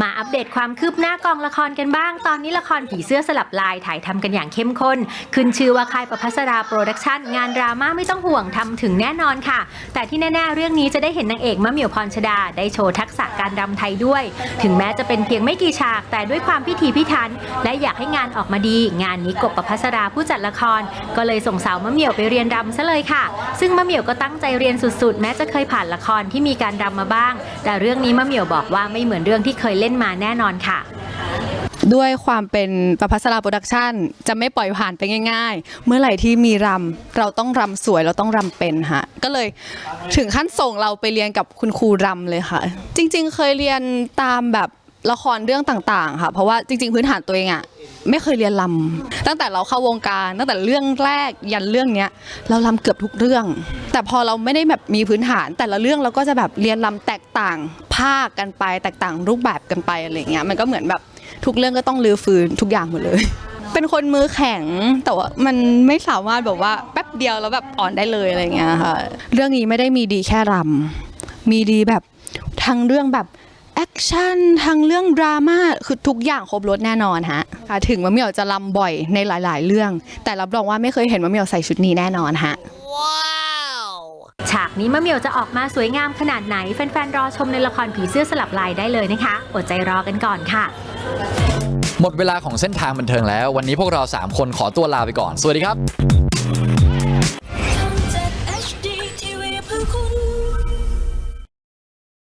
มาอัปเดตความคืบหน้ากองละครกันบ้าง ตอนนี้ละครผีเสื้อสลับลายถ่ายทำกันอย่างเข้มข้น ขึ้นชื่อว่าค่ายประพัสราโปรดักชั่นงานดราม่าไม่ต้องห่วงทำถึงแน่นอนค่ะ แต่ที่แน่ๆ เรื่องนี้จะได้เห็นนางเอกมะเหมี่ยวพรชดา ได้โชว์ทักษะการรำไทยด้วย ถึงแม้จะเป็นเพียงไม่กี่ฉาก แต่ด้วยความพิถีพิถัน และอยากให้งานออกมาดี งานนี้กบประพัสราผู้จัดละคร ก็เลยส่งสาวมะเหมี่ยวไปเรียนรำซะเลยค่ะ ซึ่งมะเหมี่ยวก็ตั้งใจเรียนสุดๆ แม้จะเคยผ่านละครที่มีการรำมาบ้าง แต่เรื่องนี้มะเหมี่ยวบอกว่าไม่เหมือนเรื่องที่เคยเล่นมาแน่นอนค่ะด้วยความเป็นประพัสราโปรดักชันจะไม่ปล่อยผ่านไปง่าย ๆ เมื่อไหร่ที่มีรำเราต้องรำสวยเราต้องรำเป็นฮะก็เลยถึงขั้นส่งเราไปเรียนกับคุณครูรำเลยค่ะ จริง ๆ เคยเรียนตามแบบ ละครเรื่องต่างๆ ค่ะ เพราะว่าจริง ๆ พื้นฐานตัวเองอะไม่เคยเรียนลำตั้งแต่เราเข้าวงการตั้งแต่เรื่องแรกยันเรื่องเนี้ยเราลำเกือบทุกเรื่อง แต่พอเราไม่ได้แบบมีพื้นฐาน แต่ละเรื่องเราก็จะแบบเรียนลำแตกต่างภาคกันไป แตกต่างรูปแบบกันไปอะไรเงี้ยมันก็เหมือนแบบทุกเรื่องก็ต้องรื้อฟื้นทุกอย่างหมดเลย เป็นคนมือแข็งแต่ว่ามันไม่สามารถแบบว่าแป๊บเดียวแล้วแบบอ่อนได้เลยอะไรเงี้ยค่ะเรื่องนี้ไม่ได้มีดีแค่รำมีดีแบบทั้งเรื่องแบบ แอคชั่นทั้งเรื่องดราม่าคือทุกอย่างครบรถแน่นอนฮะค่ะถึงมะเหมี่ยวจะรำบ่อยในหลาย ๆ เรื่อง แต่รับรองว่าไม่เคยเห็นมะเหมี่ยวใส่ชุดนี้แน่นอนฮะฉากนี้มะเหมี่ยวจะออกมาสวยงามขนาดไหน แฟน ๆ รอชมในละครผีเสื้อสลับลายได้เลยนะคะ อดใจรอกันก่อนค่ะ หมดเวลาของเส้นทางบันเทิงแล้ว วันนี้พวกเรา 3 คนขอตัวลาไปก่อน สวัสดีครับ